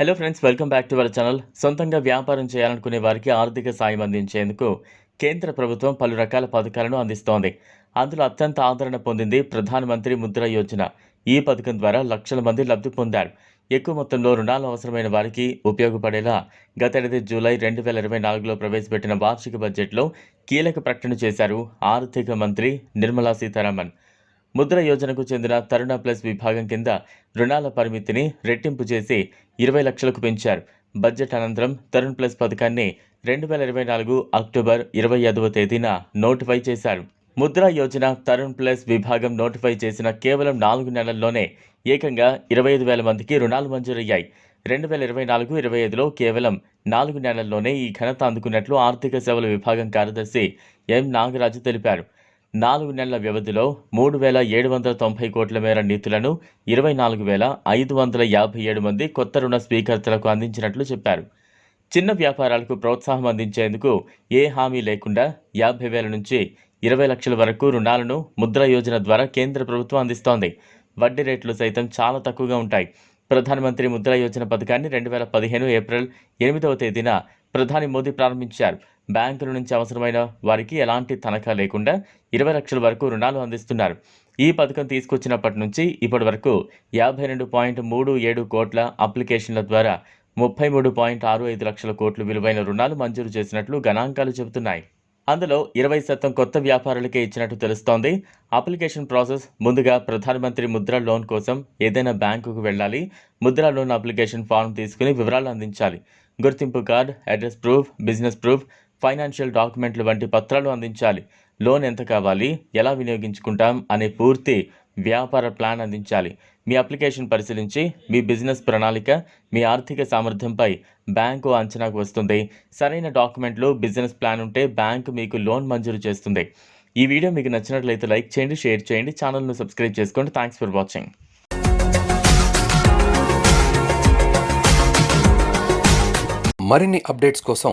Hello friends welcome back to our channel సొంతంగా వ్యాపారం చేయాలనుకునే వారికి ఆర్థిక సాయం అందించేందుకు కేంద్ర ప్రభుత్వం పలు రకాల పథకాలను అందిస్తోంది. అందులో అత్యంత ఆదరణ పొందింది ప్రధానమంత్రి ముద్ర యోజన. ఈ పథకం ద్వారా లక్షల మంది లబ్ధి పొందారు. ఎక్కువ మొత్తంలో రుణాలు అవసరమైన వారికి ఉపయోగపడేలా గతేడాది జూలై రెండు వేల ఇరవై నాలుగులో ప్రవేశపెట్టిన వార్షిక బడ్జెట్లో కీలక ప్రకటన చేశారు ఆర్థిక మంత్రి నిర్మలా సీతారామన్. ముద్ర యోజనకు చెందిన తరుణ ప్లస్ విభాగం కింద రుణాల పరిమితిని రెట్టింపు చేసి ఇరవై లక్షలకు పెంచారు. బడ్జెట్ అనంతరం తరుణ్ ప్లస్ పథకాన్ని రెండు వేల ఇరవై నాలుగు అక్టోబర్ ఇరవై ఐదవ తేదీన నోటిఫై చేశారు. ముద్ర యోజన తరుణ్ ప్లస్ విభాగం నోటిఫై చేసిన కేవలం నాలుగు నెలల్లోనే ఏకంగా ఇరవై ఐదు వేల మందికి రుణాలు మంజూరయ్యాయి. రెండు వేల ఇరవై నాలుగు ఇరవై ఐదులో కేవలం నాలుగు నెలల్లోనే ఈ ఘనత అందుకున్నట్లు ఆర్థిక సేవల విభాగం కార్యదర్శి ఎం నాగరాజు తెలిపారు. నాలుగు నెలల వ్యవధిలో మూడు వేల ఏడు వందల తొంభై కోట్ల మేర నిధులను ఇరవై నాలుగు వేల ఐదు వందల యాభై ఏడు మంది కొత్త రుణ స్వీకర్తలకు అందించినట్లు చెప్పారు. చిన్న వ్యాపారాలకు ప్రోత్సాహం అందించేందుకు ఏ హామీ లేకుండా యాభై వేల నుంచి ఇరవై లక్షల వరకు రుణాలను ముద్ర యోజన ద్వారా కేంద్ర ప్రభుత్వం అందిస్తోంది. వడ్డీ రేట్లు సైతం చాలా తక్కువగా ఉంటాయి. ప్రధానమంత్రి ముద్ర యోజన పథకాన్ని రెండు వేల పదిహేను ఏప్రిల్ ఎనిమిదవ తేదీన ప్రధాని మోదీ ప్రారంభించారు. బ్యాంకుల నుంచి అవసరమైన వారికి ఎలాంటి తనఖా లేకుండా ఇరవై లక్షల వరకు రుణాలు అందిస్తున్నారు. ఈ పథకం తీసుకొచ్చినప్పటి నుంచి ఇప్పటి వరకు యాభై రెండు పాయింట్ మూడు ఏడు కోట్ల అప్లికేషన్ల ద్వారా ముప్పై మూడు పాయింట్ ఆరు ఐదు లక్షల కోట్లు విలువైన రుణాలు మంజూరు చేసినట్లు గణాంకాలు చెబుతున్నాయి. అందులో ఇరవై శాతం కొత్త వ్యాపారులకే ఇచ్చినట్టు తెలుస్తోంది. అప్లికేషన్ ప్రాసెస్ ముందుగా ప్రధానమంత్రి ముద్ర లోన్ కోసం ఏదైనా బ్యాంకుకు వెళ్ళాలి. ముద్ర లోన్ అప్లికేషన్ ఫారం తీసుకుని వివరాలు అందించాలి. గుర్తింపు card address proof business proof financial డాక్యుమెంట్లు వంటి పత్రాలు అందించాలి. లోన్ ఎంత కావాలి? ఎలా వినియోగించుకుంటాం? అనే పూర్తి వ్యాపార ప్లాన్ అందించాలి. మీ అప్లికేషన్ పరిశీలించి మీ బిజినెస్ ప్రణాళిక మీ ఆర్థిక సామర్థ్యంపై బ్యాంకు అంచనాకు వస్తుంది. సరైన డాక్యుమెంట్లు బిజినెస్ ప్లాన్ ఉంటే బ్యాంకు మీకు లోన్ మంజూరు చేస్తుంది. ఈ వీడియో మీకు నచ్చినట్లయితే లైక్ చేయండి షేర్ చేయండి ఛానల్ను సబ్స్క్రైబ్ చేసుకోండి. థ్యాంక్స్ ఫర్ వాచింగ్ మరిన్ని అప్డేట్స్ కోసం